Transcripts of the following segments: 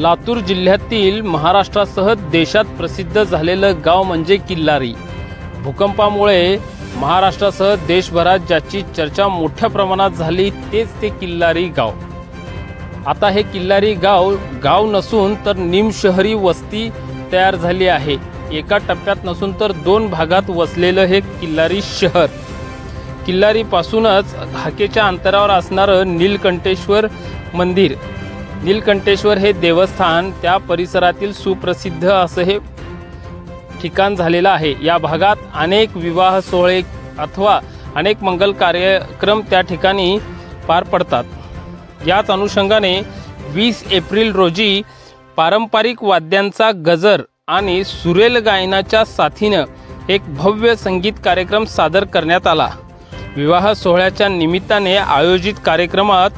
लातूर जिल्ह्यातील महाराष्ट्रासह देशात प्रसिद्ध झालेलं गाव म्हणजे किल्लारी. भूकंपामुळे महाराष्ट्रासह देशभरात ज्याची चर्चा मोठ्या प्रमाणात झाली तेच ते किल्लारी गाव. आता हे किल्लारी गाव गाव नसून तर निमशहरी वस्ती तयार झाली आहे. एका टप्प्यात नसून तर दोन भागात वसलेलं हे किल्लारी शहर. किल्लारीपासूनच हाकेच्या अंतरावर असणारं नीलकंठेश्वर मंदिर. नीलकंठेश्वर हे देवस्थान त्या परिसरातील सुप्रसिद्ध असं हे ठिकाण झालेलं आहे. या भागात अनेक विवाह सोहळे अथवा अनेक मंगल कार्यक्रम त्या ठिकाणी पार पडतात. याच अनुषंगाने वीस एप्रिल रोजी पारंपरिक वाद्यांचा गजर आणि सुरेल गायनाच्या साथीनं एक भव्य संगीत कार्यक्रम सादर करण्यात आला. विवाह सोहळ्याच्या निमित्ताने आयोजित कार्यक्रमात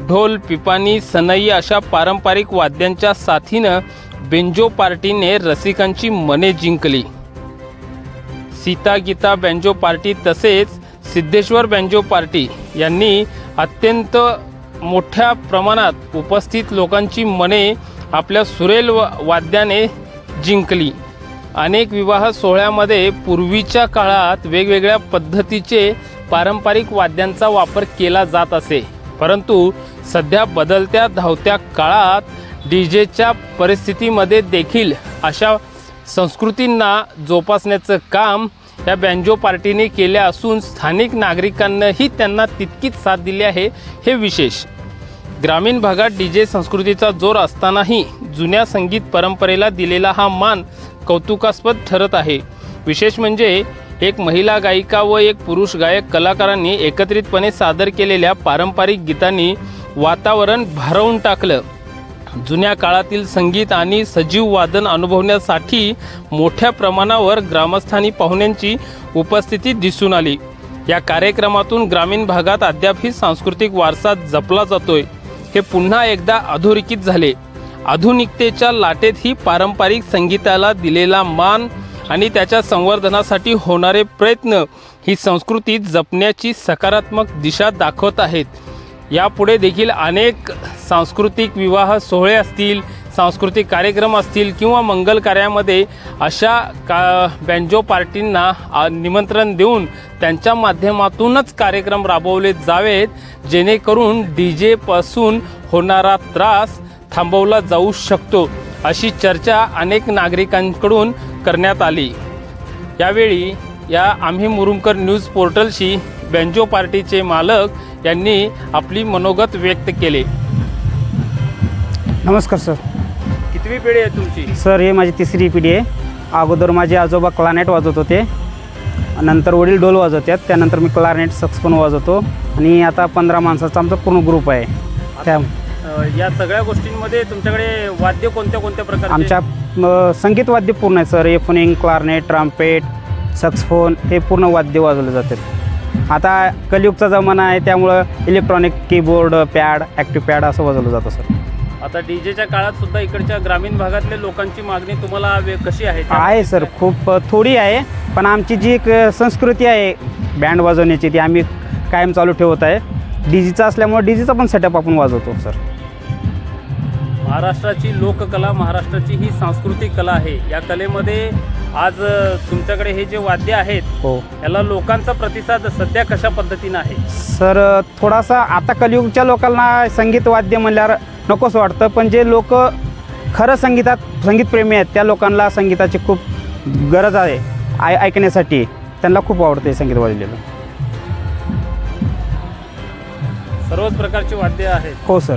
ढोल पिपाणी सनई अशा पारंपरिक वाद्यांच्या साथीनं बेंजो पार्टीने रसिकांची मने जिंकली. सीता गीता बँजो पार्टी तसेच सिद्धेश्वर बँजो पार्टी यांनी अत्यंत मोठ्या प्रमाणात उपस्थित लोकांची मने आपल्या सुरेल व- वाद्याने जिंकली. अनेक विवाह सोहळ्यामध्ये पूर्वीच्या काळात वेगवेगळ्या पद्धतीचे पारंपरिक वाद्यांचा वापर केला जात असे. परंतु सध्या बदलत्या धावत्या काळात डी जेच्या परिस्थितीमध्ये देखील अशा संस्कृतींना जोपासण्याचं काम या बँजो पार्टीने केले असून स्थानिक नागरिकांनाही त्यांना तितकीच साथ दिली आहे हे विशेष. ग्रामीण भागात डी जे संस्कृतीचा जोर असतानाही जुन्या संगीत परंपरेला दिलेला हा मान कौतुकास्पद ठरत आहे. विशेष म्हणजे एक महिला गायिका व एक पुरुष गायक कलाकारांनी एकत्रितपणे सादर केलेल्या पारंपरिक गीतांनी वातावरण भारवून टाकलं. जुन्या काळातील संगीत आणि सजीव वादन अनुभवण्यासाठी मोठ्या प्रमाणावर ग्रामस्थानी पाहुण्यांची उपस्थिती दिसून आली. या कार्यक्रमातून ग्रामीण भागात अद्याप ही सांस्कृतिक वारसा जपला जातोय. हे पुन्हा एकदा अधोरेखित झाले. आधुनिकतेच्या लाटेत ही पारंपरिक संगीताला दिलेला मान आणि त्याच्या संवर्धनासाठी होणारे प्रयत्न ही संस्कृती जपण्याची सकारात्मक दिशा दाखवत आहेत. यापुढे देखील अनेक सांस्कृतिक विवाह सोहळे असतील सांस्कृतिक कार्यक्रम असतील किंवा मंगल कार्यामध्ये अशा का बँजो पार्टींना निमंत्रण देऊन त्यांच्या माध्यमातूनच कार्यक्रम राबवले जावेत जेणेकरून डी जेपासून होणारा त्रास थांबवला जाऊ शकतो. अशी चर्चा अनेक नागरिकांकडून करण्यात आली. यावेळी या आम्ही मुरुमकर न्यूज पोर्टलशी बँजो पार्टीचे मालक यांनी आपली मनोगत व्यक्त केले. नमस्कार सर. कितवी पिढी आहे तुमची? सर हे माझी तिसरी पिढी आहे. अगोदर माझे आजोबा क्लानेट वाजवत होते. नंतर वडील डोल वाजवतात त्यानंतर मी क्लारनेट सक्स पण वाजवतो. आणि आता पंधरा माणसाचा आमचा पूर्ण ग्रुप आहे. त्या या सगळ्या गोष्टींमध्ये तुमच्याकडे वाद्य कोणत्या कोणत्या प्रकारचे? आमच्या संगीत वाद्य पूर्ण आहे सर. एफोनिंग क्लारनेट ट्राम्पेट सक्सफोन हे पूर्ण वाद्य वाजवले जातात. आता कलियुगचा जमाना आहे त्यामुळं electronic keyboard pad active pad असं वाजवलं जातं सर. आता डीजेच्या काळात सुद्धा इकडच्या ग्रामीण भागातल्या लोकांची मागणी तुम्हाला वे- कशी आहे? आहे सर. खूप थोडी आहे पण आमची जी एक संस्कृती आहे बँड वाजवण्याची ती आम्ही कायम चालू ठेवत आहे. डीजीचा असल्यामुळे डीजीचा पण सेटअप आपण वाजवतो सर. महाराष्ट्राची लोककला महाराष्ट्राची ही सांस्कृतिक कला आहे. या कलेमध्ये आज तुमच्याकडे हे जे वाद्य आहेत हो. याला लोकांचा प्रतिसाद सध्या कशा पद्धतीनं आहे? सर थोडासा आता कलियुगच्या लोकांना संगीत वाद्य म्हणल्यावर नकोच वाटतं पण जे लोक खरं संगीतात संगीतप्रेमी आहेत त्या लोकांना संगीताची खूप गरज आहे आय ऐकण्यासाठी. त्यांना खूप आवडते संगीत वाजलेलं. सर्वच प्रकारची वाद्य आहेत. हो सर.